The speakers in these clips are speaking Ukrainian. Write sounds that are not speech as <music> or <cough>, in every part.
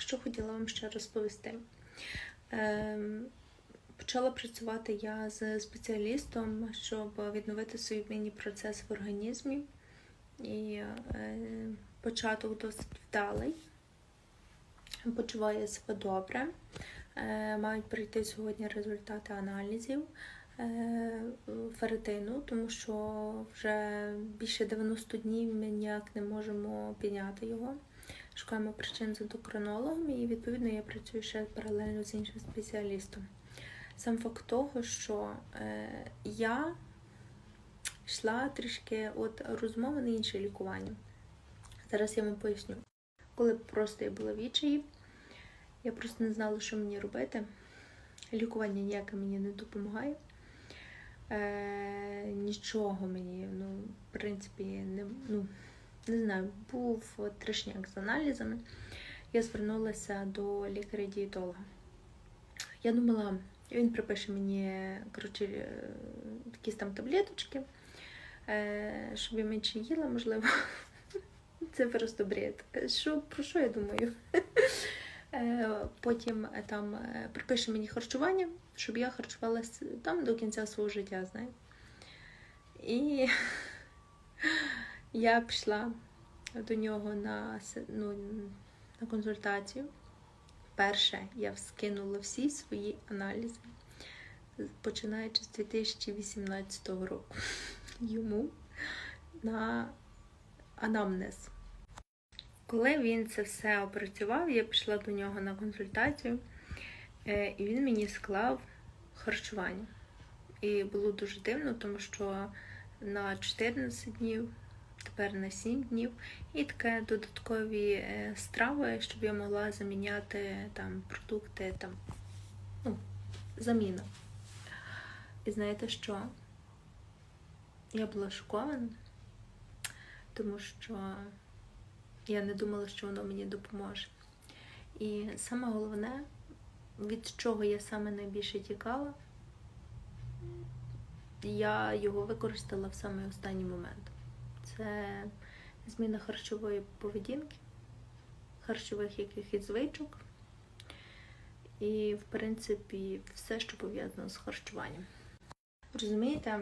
Що хотіла вам ще розповісти. Ем, Почала працювати я з спеціалістом, щоб відновити свій обмінний процес в організмі. І е, початок досить вдалий. Почуваю себе добре. Е, мають прийти сьогодні результати аналізів е, ферритину, тому що вже більше 90 днів ми ніяк не можемо підняти його. Шукаємо причин з ендокринологом і відповідно я працюю ще паралельно з іншим спеціалістом. Сам факт того, що е, я йшла трішки от розмови на інше лікування. Зараз я вам поясню. Коли просто я була в відчаї, я просто не знала, що мені робити. Лікування ніяке мені не допомагає. Е, нічого мені, ну, в принципі, не, ну, не знаю, був трешняк з аналізами. Я звернулася до лікаря-дієтолога. Я думала, він припише мені коротше, е, якісь там таблеточки, е, щоб я менше їла, можливо. <laughs> Це просто бред. Що, про що я думаю? <laughs> Е, Потім там припише мені харчування, щоб я харчувалася там до кінця свого життя, знаєте. І <laughs> я пішла до нього на, ну, на консультацію. Перше, я скинула всі свої аналізи, починаючи з 2018 року, йому на анамнез. Коли він це все опрацював, я пішла до нього на консультацію, е, і він мені склав харчування. І було дуже дивно, тому що на 14 днів, тепер на 7 днів, і таке додаткові е, страви, щоб я могла заміняти там продукти, там, ну, заміна. І знаєте що? Я була шокована, тому що я не думала, що воно мені допоможе. І саме головне, від чого я саме найбільше тікала, я його використала в самий останній момент. Це зміна харчової поведінки, харчових якихось звичок. І, в принципі, все, що пов'язано з харчуванням. Розумієте,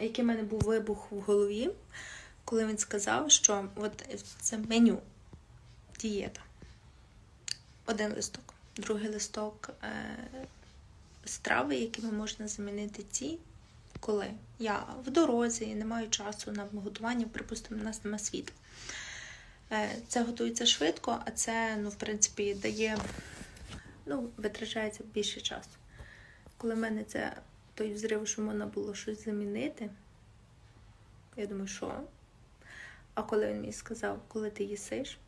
який в мене був вибух в голові, коли він сказав, що от це меню, дієта. Один листок, другий листок е, страви, якими можна замінити ті, коли я в дорозі, не маю часу на готування, припустимо, у нас немає світла. Е, Це готується швидко, а це, ну, в принципі, дає, ну, витрачається більше часу. Коли в мене це той взрив, що можна було щось замінити, я думаю, що? А коли він мені сказав, коли ти їсиш,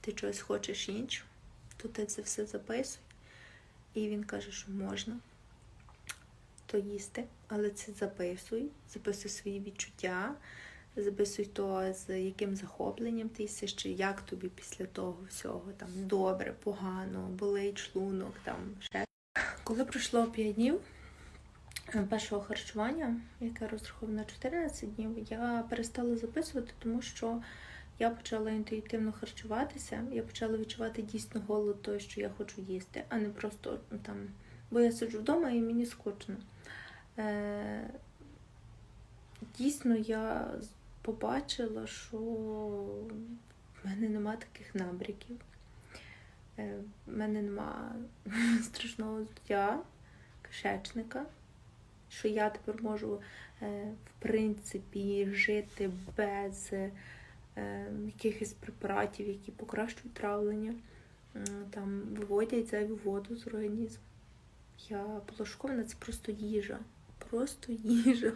ти чогось хочеш іншого, то ти це все записуй. І він каже, що можна то їсти, але це записуй, записуй свої відчуття, записуй то, з яким захопленням ти їсиш, чи як тобі після того всього там добре, погано, болить шлунок, там ще. Коли пройшло 5 днів е, першого харчування, яке розраховано на 14 днів, я перестала записувати, тому що я почала інтуїтивно харчуватися, я почала відчувати дійсно голод той, що я хочу їсти, а не просто там, бо я сиджу вдома і мені скучно. Е, дійсно, я побачила, що в мене нема таких набряків. Е, в мене нема <laughs> страшного здуття, кишечника, що я тепер можу, е, в принципі, жити без якихось препаратів, які покращують травлення, там виводять зайву воду з організму. Я була шокована, це просто їжа. Просто їжа,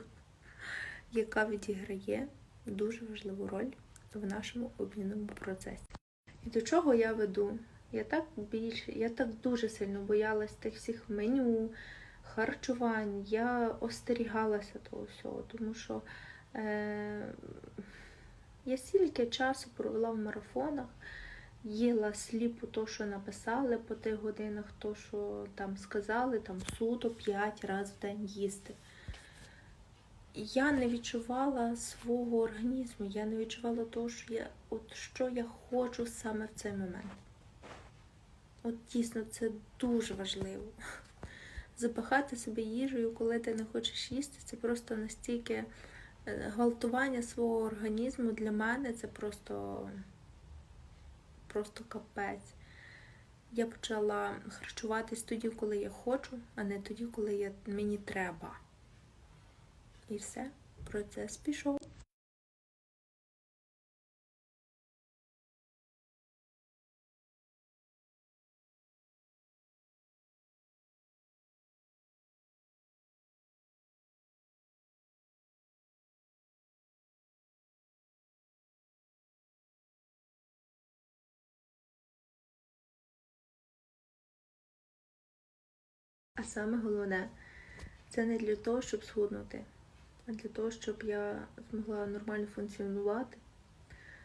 яка відіграє дуже важливу роль в нашому обмінному процесі. І до чого я веду? Я так більше, я так дуже сильно боялась тих всіх меню, харчувань. Я остерігалася того всього, тому що е, я стільки часу провела в марафонах, їла сліпо то, що написали по тих годинах, то, що там сказали, там суто 5 разів в день їсти. Я не відчувала свого організму, я не відчувала того, що я, от що я хочу саме в цей момент. От дійсно це дуже важливо. Запахати себе їжею, коли ти не хочеш їсти, це просто настільки е, гвалтування свого організму для мене це просто, просто капець. Я почала харчуватись тоді, коли я хочу, а не тоді, коли я, мені треба. І все, процес пішов. А саме головне, це не для того, щоб схуднути, а для того, щоб я змогла нормально функціонувати,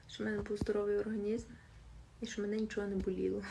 щоб в мене був здоровий організм і щоб мене нічого не боліло.